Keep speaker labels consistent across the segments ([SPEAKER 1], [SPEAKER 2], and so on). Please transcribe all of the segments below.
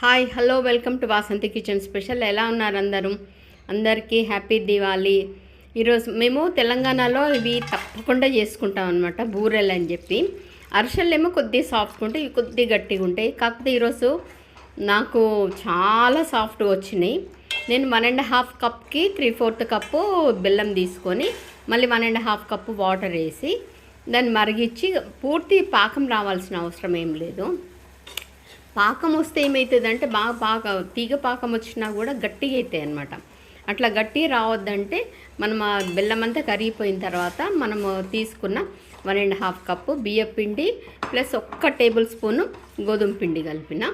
[SPEAKER 1] Hi hello welcome to Vasanthi kitchen special. ఎలా ఉన్నారు అందరూ? అందరికీ హ్యాపీ దివాళీ. ఈరోజు మేము తెలంగాణలో ఇవి తప్పకుండా చేసుకుంటాం అనమాట బూరెలు అని చెప్పి. అరిసెలు ఏమో సాఫ్ట్గా ఉంటాయి ఇవి కొద్ది గట్టిగా ఉంటాయి. కాకపోతే ఈరోజు నాకు చాలా సాఫ్ట్గా వచ్చినాయి. నేను వన్ అండ్ హాఫ్ కప్కి త్రీ ఫోర్త్ కప్పు బెల్లం తీసుకొని మళ్ళీ one and half cup water వేసి దాన్ని మరిగించి పూర్తి పాకం రావాల్సిన అవసరం ఏం లేదు. పాకం వస్తే ఏమవుతుందంటే బాగా పాక తీగ పాకం వచ్చినా కూడా గట్టిగా అవుతాయి అనమాట అట్లా గట్టి రావద్దంటే మనం ఆ బెల్లం అంతా కరిగిపోయిన తర్వాత మనము తీసుకున్న వన్ అండ్ హాఫ్ కప్పు బియ్య పిండి ప్లస్ ఒక్క టేబుల్ స్పూను గోధుమ పిండి కలిపిన.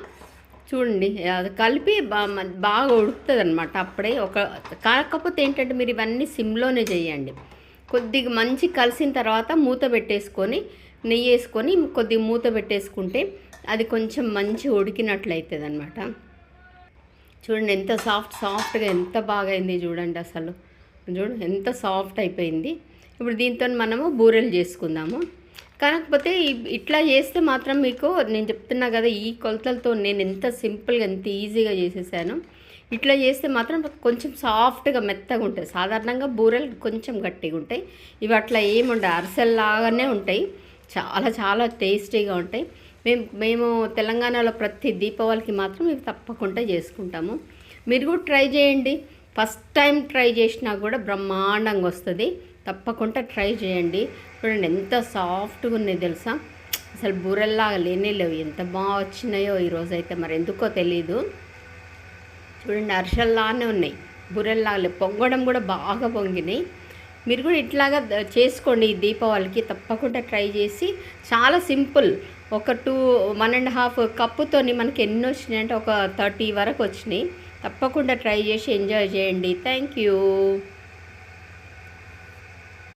[SPEAKER 1] చూడండి అది కలిపి బా- బాగా ఉడుకుతుంది అనమాట అప్పుడే ఒక కాకపోతే ఏంటంటే మీరు ఇవన్నీ సిమ్లోనే చేయండి. కొద్దిగా మంచి కలిసిన తర్వాత మూత పెట్టేసుకొని నెయ్యి వేసుకొని కొద్దిగా మూత పెట్టేసుకుంటే అది కొంచెం మంచి ఉడికినట్లు అవుతుంది అనమాట చూడండి ఎంత సాఫ్ట్ సాఫ్ట్గా ఎంత బాగా అయింది చూడండి అసలు. చూడండి ఎంత సాఫ్ట్ అయిపోయింది. ఇప్పుడు దీంతో మనము బూరెలు చేసుకుందాము. కాకపోతే ఇట్లా చేస్తే మాత్రం మీకు నేను చెప్తున్నా కదా ఈ కొలతలతో నేను ఎంత సింపుల్గా ఎంత ఈజీగా చేసేసాను. ఇట్లా చేస్తే మాత్రం కొంచెం సాఫ్ట్గా మెత్తగా ఉంటాయి. సాధారణంగా బూరెలు కొంచెం గట్టిగా ఉంటాయి. ఇవి అట్లా ఏముండవు అరిసెల్లాగానే ఉంటాయి. చాలా చాలా టేస్టీగా ఉంటాయి. మేము మేము తెలంగాణలో ప్రతి దీపావళికి మాత్రం ఇవి తప్పకుండా చేసుకుంటాము. మీరు కూడా ట్రై చేయండి. ఫస్ట్ టైం ట్రై చేసినా కూడా బ్రహ్మాండంగా వస్తుంది. తప్పకుండా ట్రై చేయండి. చూడండి ఎంత సాఫ్ట్గా ఉన్నాయి తెలుసా? అసలు బూరెల్లాగా లేనే లేవు. ఎంత బాగా వచ్చినాయో ఈరోజు అయితే మరి ఎందుకో తెలీదు. చూడండి అరిసెల్లానే ఉన్నాయి. బుర్రెల్లాగా లేవు. పొంగడం కూడా బాగా పొంగినాయి. మీరు కూడా ఇట్లాగా చేసుకోండి ఈ దీపావళికి. తప్పకుండా ట్రై చేసి చాలా సింపుల్. ఒక టూ వన్ అండ్ హాఫ్ కప్పుతోని మనకి ఎన్ని వచ్చినాయి. అంటే ఒక థర్టీ వరకు వచ్చినాయి. తప్పకుండా ట్రై చేసి ఎంజాయ్ చేయండి. Thank you.